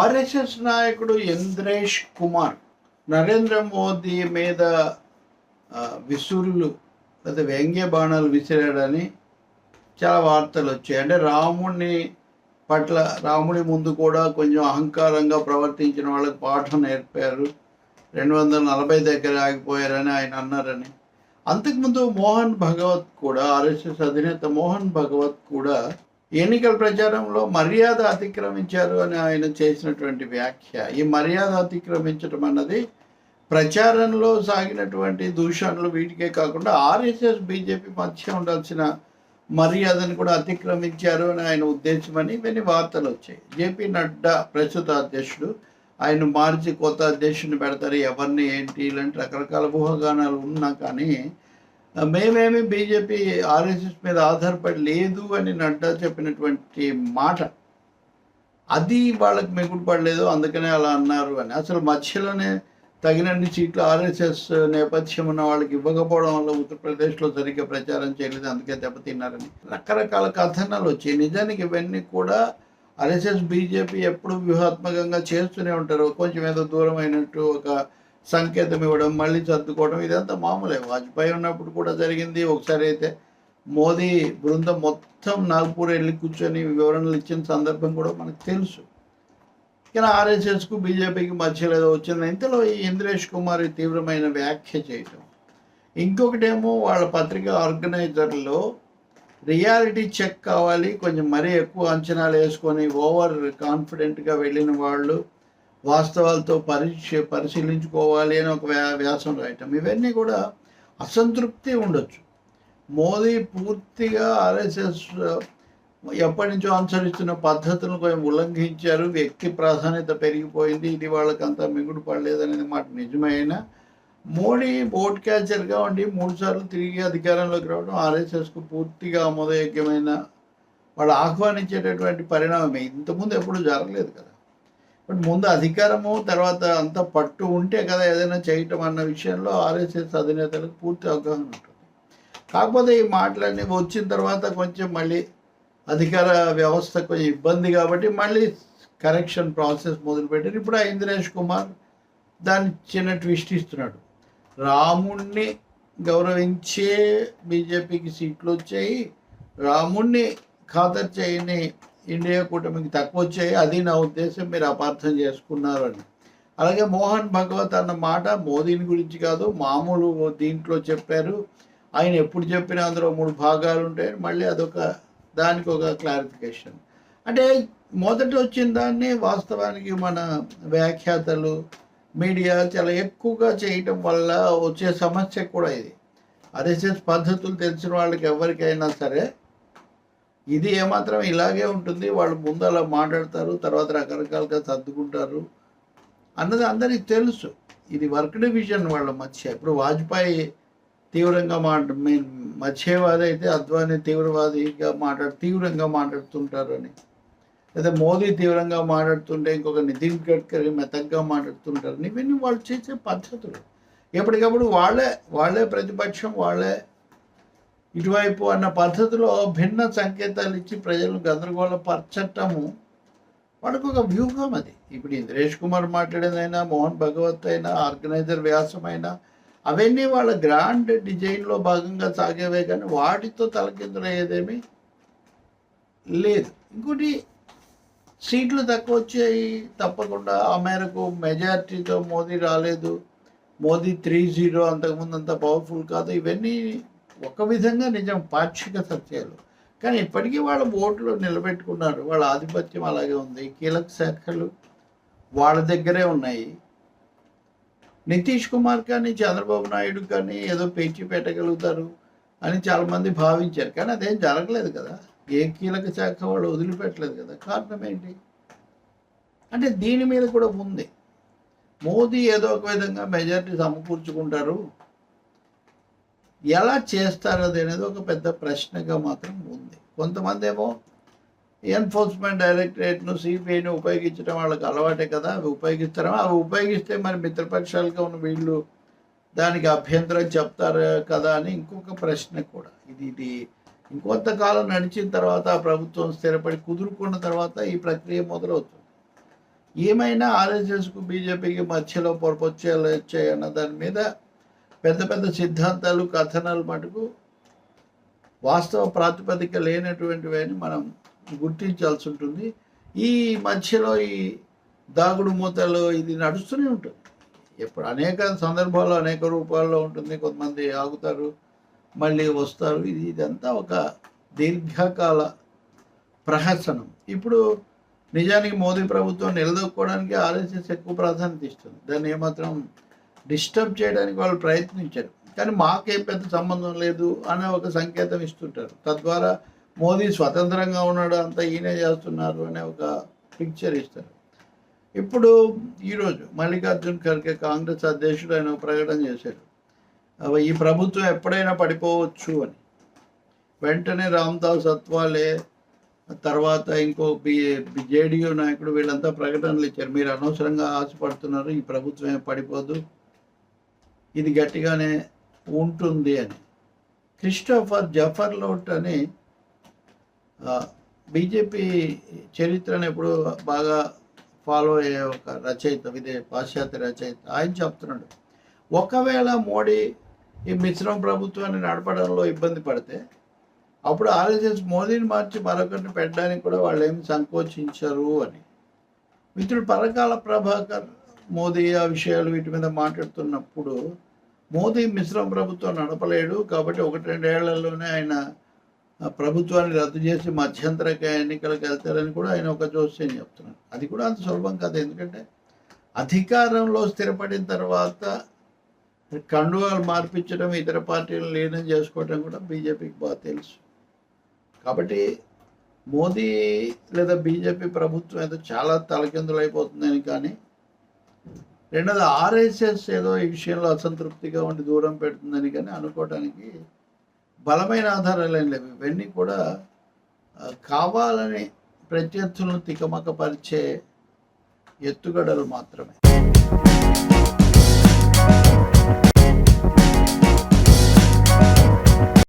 RSS నాయకుడు ఇంద్రేష్ కుమార్ నరేంద్ర మోదీ మీద విసురులు లేదా వ్యంగ్య బాణాలు విసిరాడని చాలా వార్తలు వచ్చాయి. అంటే రాముడిని పట్ల రాముడి ముందు కూడా కొంచెం అహంకారంగా ప్రవర్తించిన వాళ్ళకి పాఠం నేర్పారు. రెండు వందల నలభై దగ్గర ఆగిపోయారని ఆయన అన్నారని. అంతకుముందు మోహన్ భగవత్ కూడా ఆర్ఎస్ఎస్ అధినేత మోహన్ భగవత్ కూడా ఎన్నికల ప్రచారంలో మర్యాద అతిక్రమించారు అని ఆయన చేసినటువంటి వ్యాఖ్య. ఈ మర్యాద అతిక్రమించడం అన్నది ప్రచారంలో సాగినటువంటి దూషణలు వీటికే కాకుండా ఆర్ఎస్ఎస్ బీజేపీ మధ్య ఉండాల్సిన మర్యాదను కూడా అతిక్రమించారు అని ఆయన ఉద్దేశమని ఇవన్నీ వార్తలు వచ్చాయి. జేపీ నడ్డా ప్రస్తుత అధ్యక్షుడు. ఆయన మార్చి కొత్త అధ్యక్షుడిని పెడతారు. ఎవరిని ఏంటి ఇలాంటి రకరకాల ఊహాగానాలు ఉన్నా కానీ మేమేమి బీజేపీ ఆర్ఎస్ఎస్ మీద ఆధారపడి లేదు అని నడ్డా చెప్పినటువంటి మాట అది వాళ్ళకి మిగులు పడలేదు అందుకనే అలా అన్నారు అని. అసలు మధ్యలోనే తగినన్ని సీట్లు ఆర్ఎస్ఎస్ నేపథ్యం ఉన్న వాళ్ళకి ఇవ్వకపోవడం వల్ల ఉత్తరప్రదేశ్లో సరిగ్గా ప్రచారం చేయలేదు అందుకే దెబ్బతిన్నారని. రకరకాల కథనాలు వచ్చాయి. నిజానికి ఇవన్నీ కూడా ఆర్ఎస్ఎస్ బీజేపీ ఎప్పుడు వ్యూహాత్మకంగా చేస్తూనే ఉంటారు. కొంచెం ఏదో దూరం అయినట్టు ఒక సంకేతం ఇవ్వడం మళ్ళీ సర్దుకోవడం ఇదంతా మామూలే. వాజ్పేయి ఉన్నప్పుడు కూడా జరిగింది. ఒకసారి అయితే మోదీ బృందం మొత్తం నాగ్పూర్ వెళ్ళి కూర్చొని వివరణలు ఇచ్చిన సందర్భం కూడా మనకు తెలుసు. కానీ ఆర్ఎస్ఎస్కు బీజేపీకి మధ్యలో ఏదో వచ్చింది. ఇంతలో ఈ ఇంద్రేష్ కుమార్ తీవ్రమైన వ్యాఖ్య చేయటం. ఇంకొకటేమో వాళ్ళ పత్రిక ఆర్గనైజర్లో రియాలిటీ చెక్ కావాలి కొంచెం మరీ ఎక్కువ అంచనాలు వేసుకొని ఓవర్ కాన్ఫిడెంట్గా వెళ్ళిన వాళ్ళు వాస్తవాలతో పరీక్ష పరిశీలించుకోవాలి అని ఒక వ్యా వ్యాసం రాయటం. ఇవన్నీ కూడా అసంతృప్తి ఉండొచ్చు. మోదీ పూర్తిగా ఆర్ఎస్ఎస్ ఎప్పటి నుంచో అనుసరిస్తున్న పద్ధతులను కొంచెం ఉల్లంఘించారు. వ్యక్తి ప్రాధాన్యత పెరిగిపోయింది. ఇది వాళ్ళకంతా మిగుడు పడలేదనేది మాట నిజమైనా మోడీ బోట్ క్యాచర్గా ఉండి మూడు సార్లు తిరిగి అధికారంలోకి రావడం ఆర్ఎస్ఎస్కు పూర్తిగా ఆమోదయోగ్యమైన వాళ్ళు ఆహ్వానించేటటువంటి పరిణామమే. ఇంతకుముందు ఎప్పుడు జరగలేదు కదా. బట్ ముందు అధికారము తర్వాత అంత పట్టు ఉంటే కదా ఏదైనా చేయటం అన్న విషయంలో ఆర్ఎస్ఎస్ అధినేతలకు పూర్తి అవగాహన ఉంటుంది. కాకపోతే ఈ మాటలన్నీ వచ్చిన తర్వాత కొంచెం మళ్ళీ అధికార వ్యవస్థ కొంచెం ఇబ్బంది కాబట్టి మళ్ళీ కరెక్షన్ ప్రాసెస్ మొదలుపెట్టారు. ఇప్పుడు ఆ ఇంద్రేష్ కుమార్ దాన్ని చిన్న ట్విస్ట్ ఇస్తున్నాడు. రాముణ్ణి గౌరవించే బీజేపీకి సీట్లు వచ్చాయి రాముణ్ణి ఖాతరు చేయని ఇండియా కూటమికి తక్కువ వచ్చాయి. అది నా ఉద్దేశం. మీరు అపార్థం చేసుకున్నారు అని అలాగే మోహన్ భగవత్ అన్న మాట మోదీని గురించి కాదు మామూలు దీంట్లో చెప్పారు. ఆయన ఎప్పుడు చెప్పినా అందులో మూడు భాగాలు ఉంటాయి. మళ్ళీ అదొక దానికి ఒక క్లారిఫికేషన్ అంటే మొదట వచ్చిన దాన్ని వాస్తవానికి మన వ్యాఖ్యాతలు మీడియా చాలా ఎక్కువగా చేయటం వల్ల వచ్చే సమస్య కూడా ఇది. ఆర్ఎస్ఎస్ పద్ధతులు తెలిసిన వాళ్ళకి ఎవరికైనా సరే ఇది ఏమాత్రం ఇలాగే ఉంటుంది. వాళ్ళు ముందు అలా మాట్లాడతారు తర్వాత రకరకాలుగా సర్దుకుంటారు అన్నది అందరికీ తెలుసు. ఇది వర్క్ డివిజన్ వాళ్ళ మధ్య. ఇప్పుడు వాజ్పేయి తీవ్రంగా మాట మీన్ మధ్యవాది అయితే అద్వానీ తీవ్రవాదిగా మాట్లాడు తీవ్రంగా మాట్లాడుతుంటారు అని లేదా మోదీ తీవ్రంగా మాట్లాడుతుంటే ఇంకొక నితిన్ గడ్కరీ మెతగ్గా మాట్లాడుతుంటారు ఇవన్నీ వాళ్ళు చేసే పద్ధతులు. ఎప్పటికప్పుడు వాళ్ళే వాళ్ళే ప్రతిపక్షం వాళ్ళే ఇటువైపు అన్న పద్ధతిలో భిన్న సంకేతాలు ఇచ్చి ప్రజలను గందరగోళపరచటము వాళ్ళకు ఒక వ్యూహం అది. ఇప్పుడు ఇంద్రేష్ కుమార్ మాట్లాడేదైనా మోహన్ భగవత్ అయినా ఆర్గనైజర్ వ్యాసమైనా అవన్నీ వాళ్ళ గ్రాండ్ డిజైన్లో భాగంగా సాగేవే కానీ వాటితో తలకిందులయ్యేదేమీ లేదు. ఇంకోటి సీట్లు తక్కువ వచ్చాయి తప్పకుండా. ఆ మేరకు మెజారిటీతో మోదీ రాలేదు. మోదీ త్రీ జీరో అంతకుముందు అంత పవర్ఫుల్ కాదు. ఇవన్నీ ఒక విధంగా నిజం పాక్షిక సత్యాలు. కానీ ఇప్పటికీ వాళ్ళ ఓట్లు నిలబెట్టుకున్నారు. వాళ్ళ ఆధిపత్యం అలాగే ఉంది. కీలక శాఖలు వాళ్ళ దగ్గరే ఉన్నాయి. నితీష్ కుమార్ కానీ చంద్రబాబు నాయుడు కానీ ఏదో పేచి పెట్టగలుగుతారు అని చాలామంది భావించారు. కానీ అదేం జరగలేదు కదా. ఏ కీలక శాఖ వాళ్ళు వదిలిపెట్టలేదు కదా. కారణం ఏంటి? అంటే దీని మీద కూడా ఉంది. మోదీ ఏదో ఒక విధంగా మెజారిటీ సమకూర్చుకుంటారు. ఎలా చేస్తారు అది అనేది ఒక పెద్ద ప్రశ్నగా మాత్రం ఉంది. కొంతమంది ఏమో ఎన్ఫోర్స్మెంట్ డైరెక్టరేట్ను సిబిఐని ఉపయోగించడం వాళ్ళకి అలవాటే కదా అవి ఉపయోగిస్తారా? అవి ఉపయోగిస్తే మరి మిత్రపక్షాలుగా ఉన్న వీళ్ళు దానికి అభ్యంతరం చెప్తారు కదా అని ఇంకొక ప్రశ్న కూడా. ఇది ఇది ఇంకొంతకాలం నడిచిన తర్వాత ఆ ప్రభుత్వం స్థిరపడి కుదురుకున్న తర్వాత ఈ ప్రక్రియ మొదలవుతుంది. ఏమైనా ఆర్ఎస్ఎస్కు బీజేపీకి మధ్యలో పొరపొచ్చేలా వచ్చాయన్న దాని మీద పెద్ద పెద్ద సిద్ధాంతాలు కథనాలు మటుకు వాస్తవ ప్రాతిపదిక లేనటువంటివి అని మనం గుర్తించాల్సి ఉంటుంది. ఈ మధ్యలో ఈ దాగుడు మూతలు ఇది నడుస్తూనే ఉంటుంది. ఎప్పుడు అనేక సందర్భాల్లో అనేక రూపాల్లో ఉంటుంది. కొంతమంది ఆగుతారు మళ్ళీ వస్తారు. ఇది ఇదంతా ఒక దీర్ఘకాల ప్రహసనం. ఇప్పుడు నిజానికి మోదీ ప్రభుత్వం నిలదొక్కుకోవడానికి ఆర్ఎస్ఎస్ ఎక్కువ ప్రాధాన్యత ఇస్తుంది. దాన్ని ఏమాత్రం డిస్టర్బ్ చేయడానికి వాళ్ళు ప్రయత్నించారు. కానీ మాకేం పెద్ద సంబంధం లేదు అనే ఒక సంకేతం ఇస్తుంటారు. తద్వారా మోదీ స్వతంత్రంగా ఉన్నాడు అంతా ఈయనే చేస్తున్నారు అనే ఒక పిక్చర్ ఇస్తారు. ఇప్పుడు ఈరోజు మల్లికార్జున్ ఖర్గే కాంగ్రెస్ అధ్యక్షుడు ఆయన ప్రకటన చేశారు. ఈ ప్రభుత్వం ఎప్పుడైనా పడిపోవచ్చు అని. వెంటనే రామ్దాస్ అత్వాలే తర్వాత ఇంకో బి జేడీయూ నాయకుడు వీళ్ళంతా ప్రకటనలు ఇచ్చారు. మీరు అనవసరంగా ఆశపడుతున్నారు ఈ ప్రభుత్వం పడిపోదు. ఇది గట్టిగానే ఉంటుంది అని. క్రిస్టోఫర్ జఫర్ లోట్ అని బీజేపీ చరిత్రను ఎప్పుడు బాగా ఫాలో అయ్యే ఒక రచయిత ఇదే పాశ్చాత్య రచయిత. ఆయన చెప్తున్నాడు ఒకవేళ మోడీ ఈ మిశ్రమ ప్రభుత్వాన్ని నడపడంలో ఇబ్బంది పడితే అప్పుడు ఆర్ఎస్ఎస్ మోదీని మార్చి మరొకరిని పెట్టడానికి కూడా వాళ్ళు ఏమి సంకోచించరు అని. మిత్రుడు పరకాల ప్రభాకర్ మోదీ ఆ విషయాలు వీటి మీద మాట్లాడుతున్నప్పుడు మోదీ మిశ్రమ ప్రభుత్వం నడపలేడు కాబట్టి ఒకటి రెండేళ్ళలోనే ఆయన ప్రభుత్వాన్ని రద్దు చేసి మధ్యంతర ఎన్నికలకు వెళ్తారని కూడా ఆయన ఒక జోస్యం చెప్తున్నారు. అది కూడా అంత సులభం కాదు. ఎందుకంటే అధికారంలో స్థిరపడిన తర్వాత కండువాలు మార్పించడం ఇతర పార్టీలు లీనం చేసుకోవడం కూడా బీజేపీకి బాగా తెలుసు. కాబట్టి మోదీ లేదా బీజేపీ ప్రభుత్వం ఏదో చాలా తలకిందులైపోతుందని కానీ రెండోది ఆర్ఎస్ఎస్ ఏదో ఈ విషయంలో అసంతృప్తిగా ఉండి దూరం పెడుతుందని కానీ అనుకోవడానికి బలమైన ఆధారాలు ఏం లేవు. ఇవన్నీ కూడా కావాలని ప్రత్యర్థులను తికమకపరిచే ఎత్తుగడలు మాత్రమే.